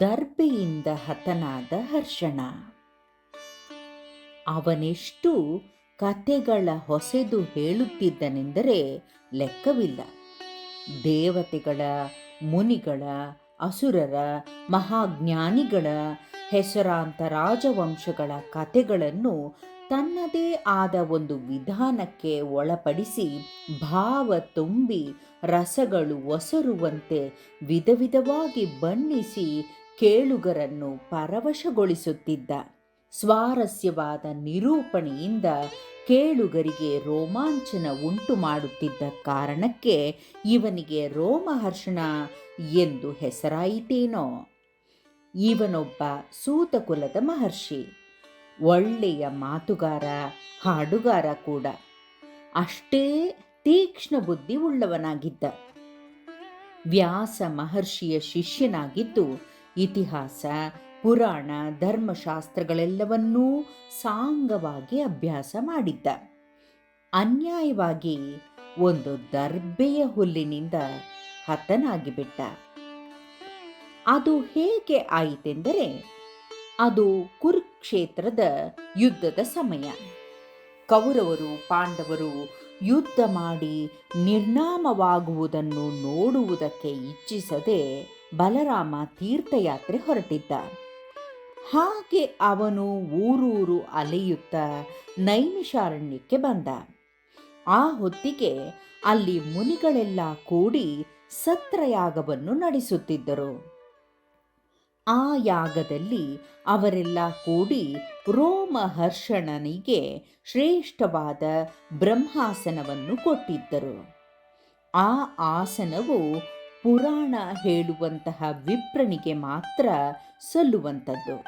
ದರ್ಬೆಯಿಂದ ಹತನಾದ ಹರ್ಷಣ. ಅವನೆಷ್ಟು ಕತೆಗಳ ಹೊಸೆದು ಹೇಳುತ್ತಿದ್ದನೆಂದರೆ ಲೆಕ್ಕವಿಲ್ಲ. ದೇವತೆಗಳ ಮುನಿಗಳ ಅಸುರರ ಮಹಾಜ್ಞಾನಿಗಳ ಹೆಸರಾಂತ ರಾಜವಂಶಗಳ ಕಥೆಗಳನ್ನು ತನ್ನದೇ ಆದ ಒಂದು ವಿಧಾನಕ್ಕೆ ಒಳಪಡಿಸಿ ಭಾವ ತುಂಬಿ ರಸಗಳು ಒಸರುವಂತೆ ವಿಧ ವಿಧವಾಗಿ ಬಣ್ಣಿಸಿ ಕೇಳುಗರನ್ನು ಪರವಶಗೊಳಿಸುತ್ತಿದ್ದ. ಸ್ವಾರಸ್ಯವಾದ ನಿರೂಪಣೆಯಿಂದ ಕೇಳುಗರಿಗೆ ರೋಮಾಂಚನ ಉಂಟು ಮಾಡುತ್ತಿದ್ದ ಕಾರಣಕ್ಕೆ ಇವನಿಗೆ ರೋಮಹರ್ಷಣ ಎಂದು ಹೆಸರಾಯಿತೇನೋ. ಇವನೊಬ್ಬ ಸೂತಕುಲದ ಮಹರ್ಷಿ. ಒಳ್ಳೆಯ ಮಾತುಗಾರ, ಹಾಡುಗಾರ ಕೂಡ. ಅಷ್ಟೇ ತೀಕ್ಷ್ಣ ಬುದ್ಧಿ ಉಳ್ಳವನಾಗಿದ್ದ. ವ್ಯಾಸ ಮಹರ್ಷಿಯ ಶಿಷ್ಯನಾಗಿದ್ದು ಇತಿಹಾಸ, ಪುರಾಣ, ಧರ್ಮಶಾಸ್ತ್ರಗಳೆಲ್ಲವನ್ನೂ ಸಾಂಗವಾಗಿ ಅಭ್ಯಾಸ ಮಾಡಿದ್ದ. ಅನ್ಯಾಯವಾಗಿ ಒಂದು ದರ್ಬೆಯ ಹುಲ್ಲಿನಿಂದ ಹತನಾಗಿಬಿಟ್ಟ. ಅದು ಹೇಗೆ ಆಯಿತೆಂದರೆ, ಅದು ಕುರುಕ್ಷೇತ್ರದ ಯುದ್ಧದ ಸಮಯ. ಕೌರವರು, ಪಾಂಡವರು ಯುದ್ಧ ಮಾಡಿ ನಿರ್ನಾಮವಾಗುವುದನ್ನು ನೋಡುವುದಕ್ಕೆ ಇಚ್ಛಿಸದೆ ಬಲರಾಮ ತೀರ್ಥಯಾತ್ರೆ ಹೊರಟಿದ್ದ. ಹಾಗೆ ಅವನು ಊರೂರು ಅಲೆಯುತ್ತಾ ನೈಮಿಷಾರಣ್ಯಕ್ಕೆ ಬಂದ. ಆ ಹೊತ್ತಿಗೆ ಅಲ್ಲಿ ಮುನಿಗಳೆಲ್ಲ ಕೂಡಿ ಸತ್ರಯಾಗವನ್ನು ನಡೆಸುತ್ತಿದ್ದರು. ಆ ಯಾಗದಲ್ಲಿ ಅವರೆಲ್ಲ ಕೂಡಿ ರೋಮಹರ್ಷಣನಿಗೆ ಶ್ರೇಷ್ಠವಾದ ಬ್ರಹ್ಮಾಸನವನ್ನು ಕೊಟ್ಟಿದ್ದರು. ಆ ಆಸನವು ಪುರಾಣ ಹೇಳುವಂತಹ ವಿಪ್ರನಿಗೆ ಮಾತ್ರ ಸಲ್ಲುವಂಥದ್ದು.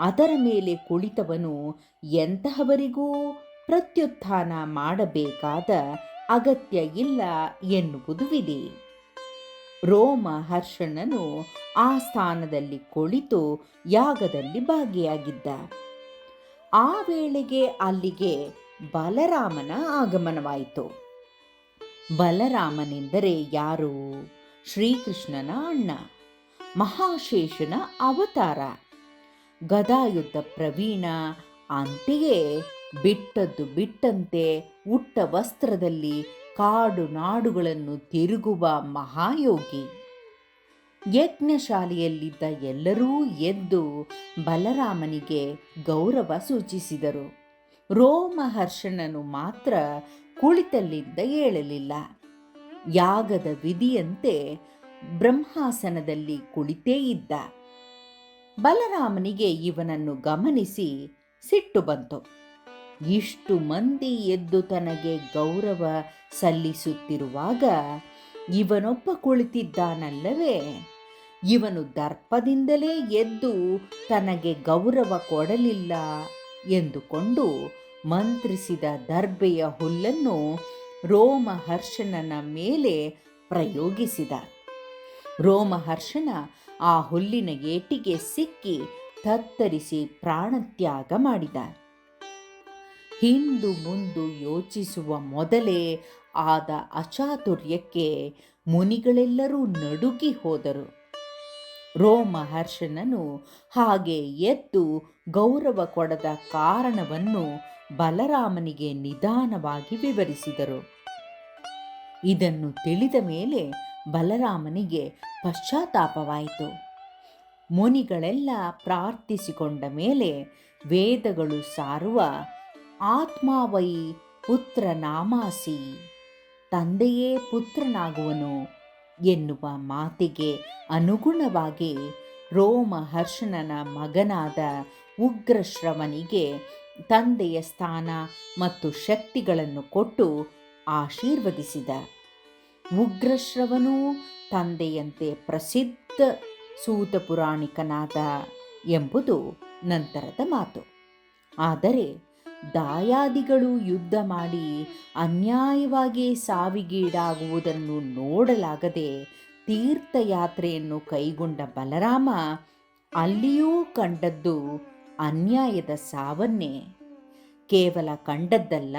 ಅದರ ಮೇಲೆ ಕುಳಿತವನು ಎಂತಹವರಿಗೂ ಪ್ರತ್ಯುತ್ಥಾನ ಮಾಡಬೇಕಾದ ಅಗತ್ಯ ಇಲ್ಲ ಎನ್ನುವುದು ವಿಧಿ. ರೋಮಹರ್ಷಣನು ಆ ಸ್ಥಾನದಲ್ಲಿ ಕುಳಿತು ಯಾಗದಲ್ಲಿ ಭಾಗಿಯಾಗಿದ್ದ. ಆ ವೇಳೆಗೆ ಅಲ್ಲಿಗೆ ಬಲರಾಮನ ಆಗಮನವಾಯಿತು. ಬಲರಾಮನೆಂದರೆ ಯಾರು? ಶ್ರೀಕೃಷ್ಣನ ಅಣ್ಣ, ಮಹಾಶೇಷನ ಅವತಾರ. ಗದಾಯುದ್ಧ ಪ್ರವೀಣ ಅಂತೆಯೇ ಬಿಟ್ಟದ್ದು ಬಿಟ್ಟಂತೆ ಉಟ್ಟ ವಸ್ತ್ರದಲ್ಲಿ ಕಾಡು ನಾಡುಗಳನ್ನು ತಿರುಗುವ ಮಹಾಯೋಗಿ. ಯಜ್ಞಶಾಲೆಯಲ್ಲಿದ್ದ ಎಲ್ಲರೂ ಎದ್ದು ಬಲರಾಮನಿಗೆ ಗೌರವ ಸೂಚಿಸಿದರು. ರೋಮಹರ್ಷಣನು ಮಾತ್ರ ಕುಳಿತಲ್ಲಿದ್ದ ಏಳಲಿಲ್ಲ. ಯಾಗದ ವಿಧಿಯಂತೆ ಬ್ರಹ್ಮಾಸನದಲ್ಲಿ ಕುಳಿತೇ ಇದ್ದ. ಬಲರಾಮನಿಗೆ ಇವನನ್ನು ಗಮನಿಸಿ ಸಿಟ್ಟು ಬಂತು. ಇಷ್ಟು ಮಂದಿ ಎದ್ದು ತನಗೆ ಗೌರವ ಸಲ್ಲಿಸುತ್ತಿರುವಾಗ ಇವನೊಬ್ಬ ಕುಳಿತಿದ್ದಾನಲ್ಲವೇ? ಇವನು ದರ್ಪದಿಂದಲೇ ಎದ್ದು ತನಗೆ ಗೌರವ ಕೊಡಲಿಲ್ಲ ಎಂದುಕೊಂಡು ಮಂತ್ರಿಸಿದ ದರ್ಬೆಯ ಹುಲ್ಲನ್ನು ರೋಮಹರ್ಷಣನ ಮೇಲೆ ಪ್ರಯೋಗಿಸಿದ. ರೋಮಹರ್ಷಣ ಆ ಹುಲ್ಲಿನ ಏಟಿಗೆ ಸಿಕ್ಕಿ ತತ್ತರಿಸಿ ಪ್ರಾಣತ್ಯಾಗ ಮಾಡಿದ. ಹಿಂದು ಮುಂದು ಯೋಚಿಸುವ ಮೊದಲೇ ಆದ ಅಚಾತುರ್ಯಕ್ಕೆ ಮುನಿಗಳೆಲ್ಲರೂ ನಡುಗಿ ಹೋದರು. ರೋಮಹರ್ಷನನು ಹಾಗೆ ಎದ್ದು ಗೌರವ ಕೊಡದ ಕಾರಣವನ್ನು ಬಲರಾಮನಿಗೆ ನಿಧಾನವಾಗಿ ವಿವರಿಸಿದರು. ಇದನ್ನು ತಿಳಿದ ಮೇಲೆ ಬಲರಾಮನಿಗೆ ಪಶ್ಚಾತ್ತಾಪವಾಯಿತು. ಮುನಿಗಳೆಲ್ಲ ಪ್ರಾರ್ಥಿಸಿಕೊಂಡ ಮೇಲೆ ವೇದಗಳು ಸಾರುವ ಆತ್ಮಾವೈ ಪುತ್ರ ನಾಮಾಸಿ. ತಂದೆಯೇ ಪುತ್ರನಾಗುವನು ಎನ್ನುವ ಮಾತಿಗೆ ಅನುಗುಣವಾಗಿ ರೋಮ ರೋಮಹರ್ಷಣನ ಮಗನಾದ ಉಗ್ರಶ್ರವನಿಗೆ ತಂದೆಯ ಸ್ಥಾನ ಮತ್ತು ಶಕ್ತಿಗಳನ್ನು ಕೊಟ್ಟು ಆಶೀರ್ವದಿಸಿದ. ಉಗ್ರಶ್ರವನೂ ತಂದೆಯಂತೆ ಪ್ರಸಿದ್ಧ ಸೂತ ಪುರಾಣಿಕನಾದ ಎಂಬುದು ನಂತರದ ಮಾತು. ಆದರೆ ದಾಯಾದಿಗಳು ಯುದ್ಧ ಮಾಡಿ ಅನ್ಯಾಯವಾಗಿ ಸಾವಿಗೀಡಾಗುವುದನ್ನು ನೋಡಲಾಗದೆ ತೀರ್ಥಯಾತ್ರೆಯನ್ನು ಕೈಗೊಂಡ ಬಲರಾಮ ಅಲ್ಲಿಯೂ ಕಂಡದ್ದು ಅನ್ಯಾಯದ ಸಾವನ್ನೇ. ಕೇವಲ ಕಂಡದ್ದಲ್ಲ,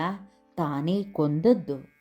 ತಾನೇ ಕೊಂದದ್ದು.